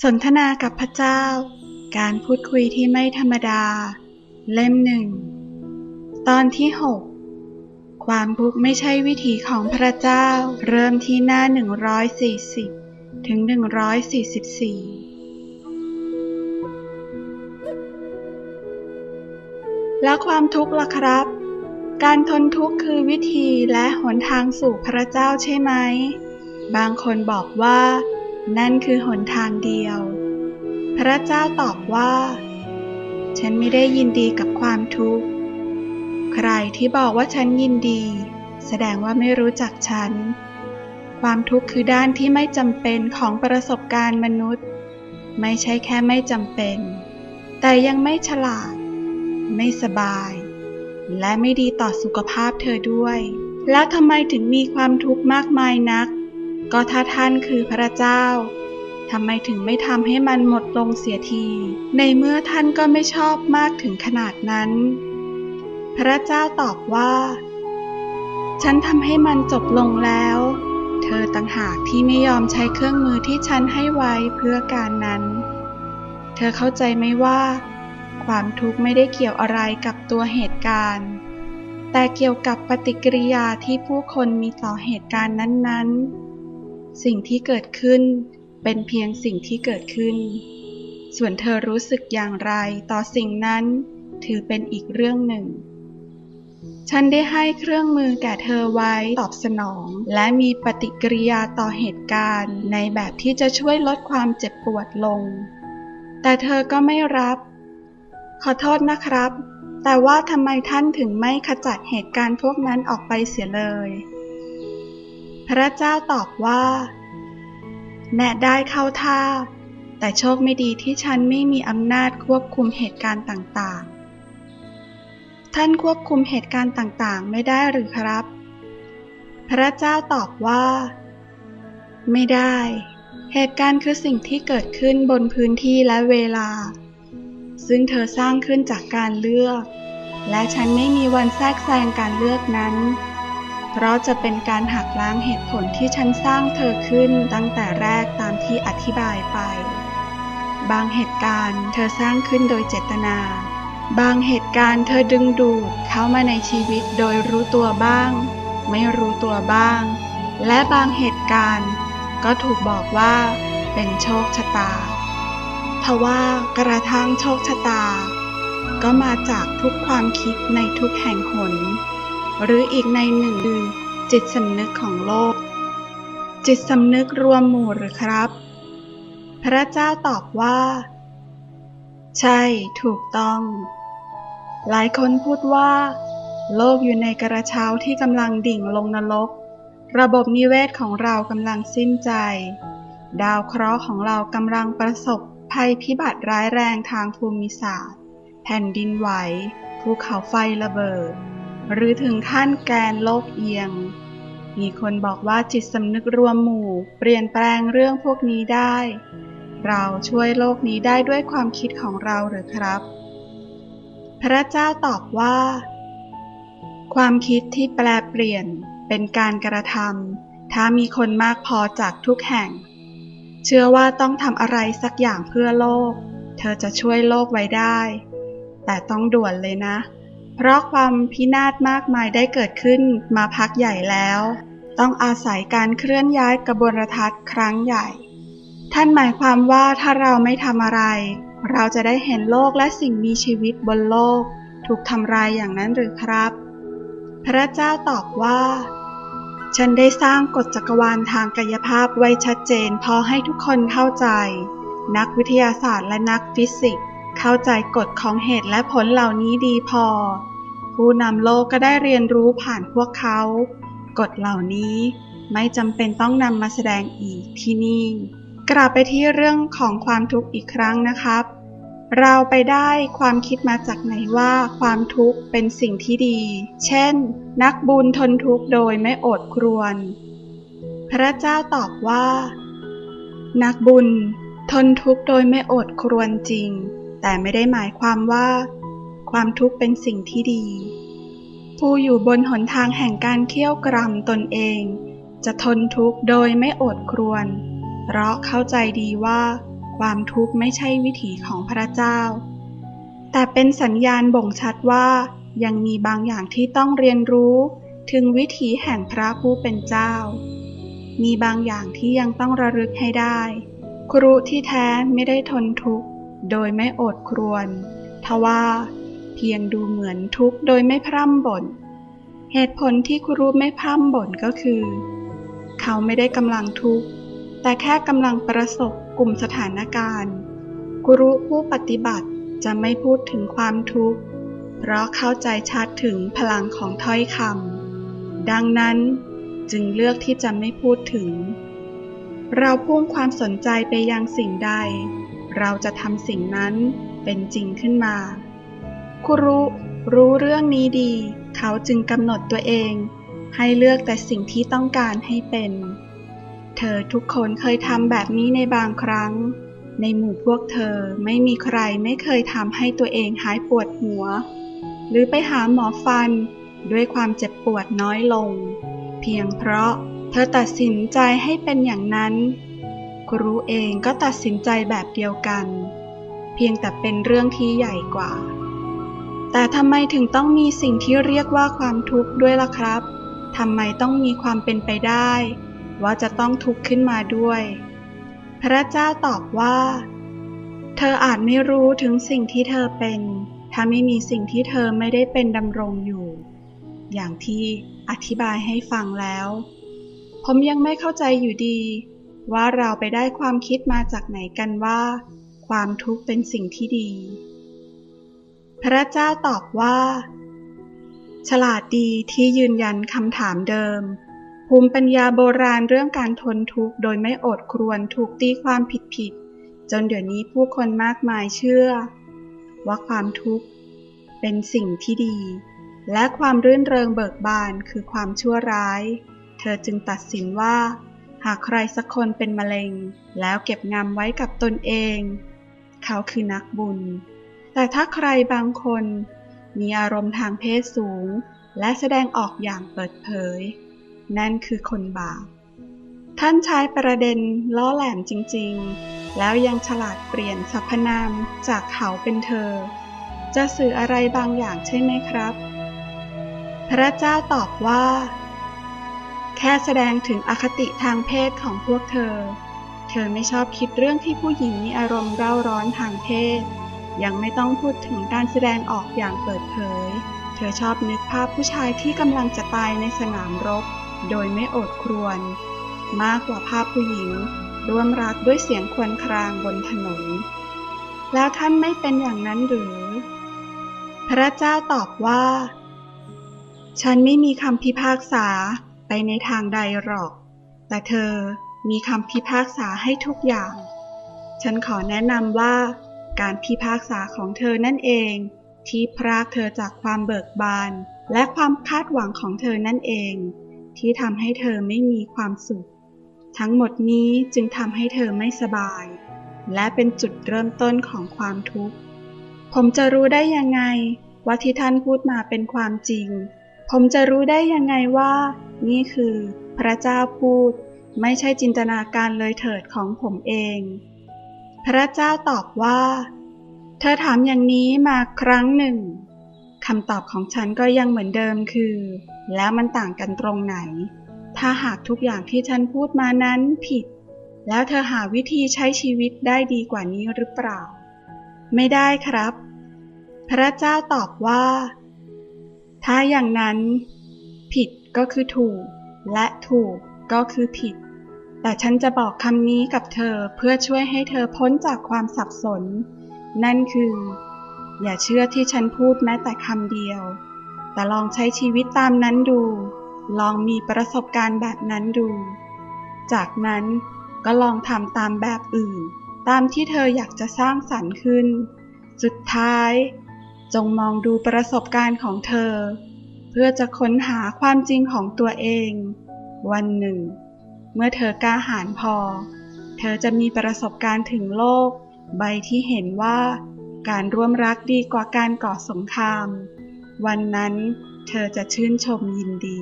สนทนากับพระเจ้า การพูดคุยที่ไม่ธรรมดา เล่มหนึ่ง ตอนที่ 6 ความทุกข์ไม่ใช่วิถีของพระเจ้า เริ่มที่หน้า 140 ถึง 144 แล้วความทุกข์ล่ะครับ การทนทุกข์คือวิธีและหนทางสู่พระเจ้าใช่ไหม บางคนบอกว่า นั่นคือหนทางเดียว พระเจ้าตอบว่า ฉันไม่ได้ยินดีกับความทุกข์ ใครที่บอกว่าฉันยินดี แสดงว่าไม่รู้จักฉัน ความทุกข์คือด้านที่ไม่จำเป็นของประสบการณ์มนุษย์ ไม่ใช่แค่ไม่จำเป็น แต่ยังไม่ฉลาด ไม่สบาย และไม่ดีต่อสุขภาพเธอด้วย แล้วทำไมถึงมีความทุกข์มากมายนัก ก็ถ้าท่านคือพระเจ้าทำไมถึงไม่ทำให้มันหมดลงเสียที ในเมื่อท่านก็ไม่ชอบมากถึงขนาดนั้น พระเจ้าตอบว่า ฉันทำให้มันจบลงแล้ว เธอต่างหากที่ไม่ยอมใช้เครื่องมือที่ฉันให้ไว้เพื่อการนั้น เธอเข้าใจไหมว่า ความทุกข์ไม่ได้เกี่ยวอะไรกับตัวเหตุการณ์ แต่เกี่ยวกับปฏิกิริยาที่ผู้คนมีต่อเหตุการณ์นั้น ๆ สิ่งที่เกิดขึ้น เป็นเพียงสิ่งที่เกิดขึ้น ส่วนเธอรู้สึกอย่างไรต่อสิ่งนั้นถือเป็นอีกเรื่องหนึ่ง ฉันได้ให้เครื่องมือแก่เธอไว้ตอบสนอง และมีปฏิกิริยาต่อเหตุการณ์ ในแบบที่จะช่วยลดความเจ็บปวดลง แต่เธอก็ไม่รับ ขอโทษนะครับ แต่ว่าทำไมท่านถึงไม่ขจัดเหตุการณ์พวกนั้นออกไปเสียเลย พระเจ้าตอบว่า แนะได้เข้าท่า แต่โชคไม่ดีที่ฉันไม่มีอำนาจควบคุมเหตุการณ์ต่างๆ ท่านควบคุมเหตุการณ์ต่างๆ ไม่ได้หรือครับ พระเจ้าตอบว่า ไม่ได้ เหตุการณ์คือสิ่งที่เกิดขึ้นบนพื้นที่และเวลา ซึ่งเธอสร้างขึ้นจากการเลือก และฉันไม่มีวันแทรกแซงการเลือกนั้น เพราะจะเป็นการหักล้างเหตุผลที่ฉันสร้างเธอขึ้นตั้งแต่แรกตามที่อธิบายไป บางเหตุการณ์เธอสร้างขึ้นโดยเจตนา บางเหตุการณ์เธอดึงดูดเข้ามาในชีวิตโดยรู้ตัวบ้าง ไม่รู้ตัวบ้าง และบางเหตุการณ์ก็ถูกบอกว่าเป็นโชคชะตาทว่ากระทั่งโชคชะตา ก็มาจากทุกความคิดในทุกแห่งหน หรืออีกในหนึ่งคือจิตสำนึกของโลก จิตสำนึกรวมหมู่หรือครับ พระเจ้าตอบว่า ใช่ ถูกต้อง หลายคนพูดว่า โลกอยู่ในกระเช้าที่กำลังดิ่งลงนรก ระบบนิเวศของเรากำลังสิ้นใจ ดาวเคราะห์ของเรากำลังประสบภัยพิบัติร้ายแรงทางภูมิศาสตร์ แผ่นดินไหวภูเขาไฟระเบิด หรือถึงขั้นแกนโลกเอียง มีคนบอกว่าจิตสำนึกรวมหมู่ เปลี่ยนแปลงเรื่องพวกนี้ได้ เราช่วยโลกนี้ได้ด้วยความคิดของเราหรือครับ พระเจ้าตอบว่า ความคิดที่แปลเปลี่ยนเป็นการกระทำถ้ามีคนมากพอจากทุกแห่ง เชื่อว่าต้องทำอะไรสักอย่างเพื่อโลก เธอจะช่วยโลกไว้ได้ แต่ต้องด่วนเลยนะ เพราะความพินาศมากมายได้เกิดขึ้นมาพักใหญ่แล้ว ต้องอาศัยการเคลื่อนย้ายกระบวนทัศน์ครั้งใหญ่ ท่านหมายความว่าถ้าเราไม่ทำอะไร เราจะได้เห็นโลกและสิ่งมีชีวิตบนโลก ถูกทำลายอย่างนั้นหรือครับ พระเจ้าตอบว่าฉันได้สร้างกฎจักรวาลทางกายภาพไว้ชัดเจนพอให้ทุกคนเข้าใจ นักวิทยาศาสตร์และนักฟิสิกส์ เข้าใจกฎของเหตุและผลเหล่านี้ดีพอ ผู้นำโลกก็ได้เรียนรู้ผ่านพวกเขา กฎเหล่านี้ไม่จำเป็นต้องนำมาแสดงอีกที่นี่ กลับไปที่เรื่องของความทุกข์อีกครั้งนะครับ เราไปได้ความคิดมาจากไหนว่าความทุกข์เป็นสิ่งที่ดี เช่น นักบุญทนทุกข์โดยไม่โอดครวญพระเจ้าตอบว่า นักบุญทนทุกข์โดยไม่อดครวญจริง แต่ไม่ได้หมายความว่า ความทุกข์เป็นสิ่งที่ดี ผู้อยู่บนหนทางแห่งการเคี่ยวกรำตนเอง จะทนทุกข์โดยไม่อดครวญเพราะเข้าใจดีว่า ความทุกข์ไม่ใช่วิถีของพระเจ้า แต่เป็นสัญญาณบ่งชัดว่ายังมีบางอย่างที่ต้องเรียนรู้ถึงวิถีแห่งพระผู้เป็นเจ้า มีบางอย่างที่ยังต้องระลึกให้ได้ ครูที่แท้ไม่ได้ทนทุกข์ โดยไม่โอดครวญทว่าเพียงดูเหมือนทุกข์โดยไม่พร่ำบ่น เหตุผลที่ครูไม่พร่ำบ่นก็คือ เขาไม่ได้กำลังทุกข์ แต่แค่กำลังประสบกลุ่มสถานการณ์ครูผู้ปฏิบัติจะไม่พูดถึงความทุกข์ เพราะเข้าใจชัดถึงพลังของถ้อยคำดังนั้นจึงเลือกที่จะไม่พูดถึง เราพุ่งความสนใจไปยังสิ่งใด เราจะทำสิ่งนั้นเป็นจริงขึ้นมาครูรู้เรื่องนี้ดี เขาจึงกำหนดตัวเอง ให้เลือกแต่สิ่งที่ต้องการให้เป็น เธอทุกคนเคยทำแบบนี้ในบางครั้ง ในหมู่พวกเธอไม่มีใครไม่เคยทำให้ตัวเองหายปวดหัว หรือไปหาหมอฟันด้วยความเจ็บปวดน้อยลง เพียงเพราะเธอตัดสินใจให้เป็นอย่างนั้น รู้เองก็ตัดสินใจแบบเดียวกัน เพียงแต่เป็นเรื่องที่ใหญ่กว่า แต่ทำไมถึงต้องมีสิ่งที่เรียกว่าความทุกข์ด้วยล่ะครับทำไมต้องมีความเป็นไปได้ ว่าจะต้องทุกข์ขึ้นมาด้วย พระเจ้าตอบว่า เธออาจไม่รู้ถึงสิ่งที่เธอเป็น ถ้าไม่มีสิ่งที่เธอไม่ได้เป็นดำรงอยู่ อย่างที่อธิบายให้ฟังแล้ว ผมยังไม่เข้าใจอยู่ดี ว่าเราไปได้ความคิดมาจากไหนกันว่า ความทุกข์เป็นสิ่งที่ดี พระเจ้าตอบว่า ฉลาดดีที่ยืนยันคำถามเดิม ภูมิปัญญาโบราณเรื่องการทนทุกข์โดยไม่อดครวญถูกตีความผิดๆจนเดี๋ยวนี้ผู้คนมากมายเชื่อ ว่าความทุกข์เป็นสิ่งที่ดี และความรื่นเริงเบิกบานคือความชั่วร้าย เธอจึงตัดสินว่า หากใครสักคนเป็นมะเร็ง แล้วเก็บงำไว้กับตนเอง เขาคือนักบุญ แต่ถ้าใครบางคน มีอารมณ์ทางเพศสูง และแสดงออกอย่างเปิดเผย นั่นคือคนบาปท่านใช้ประเด็นล้อแหลมจริง ๆ แล้วยังฉลาดเปลี่ยนสรรพนามจากเขาเป็นเธอ จะสื่ออะไรบางอย่างใช่ไหมครับ พระเจ้าตอบว่า แค่แสดงถึงอคติทางเพศของพวกเธอ เธอไม่ชอบคิดเรื่องที่ผู้หญิงมีอารมณ์เร่าร้อนทางเพศ ยังไม่ต้องพูดถึงการแสดงออกอย่างเปิดเผย เธอชอบนึกภาพผู้ชายที่กำลังจะตายในสนามรบ โดยไม่อดครวญมากกว่าภาพผู้หญิงร่วมรักด้วยเสียงครวญครางบนถนน แล้วท่านไม่เป็นอย่างนั้นหรือ พระเจ้าตอบว่า ฉันไม่มีคำพิพากษา ไปในทางใดหรอก แต่เธอมีคำพิพากษาให้ทุกอย่าง ฉันขอแนะนำว่าการพิพากษาของเธอนั่นเองที่พรากเธอจากความเบิกบาน และความคาดหวังของเธอนั่นเอง ที่ทำให้เธอไม่มีความสุข ทั้งหมดนี้จึงทำให้เธอไม่สบาย และเป็นจุดเริ่มต้นของความทุกข์ ผมจะรู้ได้ยังไงว่าที่ท่านพูดมาเป็นความจริง ผมจะรู้ได้ยังไงว่า นี่คือพระเจ้าพูด ไม่ใช่จินตนาการเลยเถิดของผมเอง พระเจ้าตอบว่า เธอถามอย่างนี้มาครั้งหนึ่งคำตอบของฉันก็ยังเหมือนเดิมคือ แล้วมันต่างกันตรงไหน ถ้าหากทุกอย่างที่ฉันพูดมานั้นผิด แล้วเธอหาวิธีใช้ชีวิตได้ดีกว่านี้หรือเปล่า ไม่ได้ครับ พระเจ้าตอบว่า ถ้าอย่างนั้น ผิด ก็คือถูก และถูกก็คือผิด แต่ฉันจะบอกคำนี้กับเธอเพื่อช่วยให้เธอพ้นจากความสับสน นั่นคือ อย่าเชื่อที่ฉันพูดแม้แต่คำเดียว แต่ลองใช้ชีวิตตามนั้นดู ลองมีประสบการณ์แบบนั้นดู จากนั้นก็ลองทำตามแบบอื่น ตามที่เธออยากจะสร้างสรรค์ขึ้น สุดท้าย จงมองดูประสบการณ์ของเธอ เพื่อจะค้นหาความจริงของตัวเอง วันหนึ่ง เมื่อเธอกล้าหาญพอ เธอจะมีประสบการณ์ถึงโลก ใบที่เห็นว่า การร่วมรักดีกว่าการก่อสงคราม วันนั้นเธอจะชื่นชมยินดี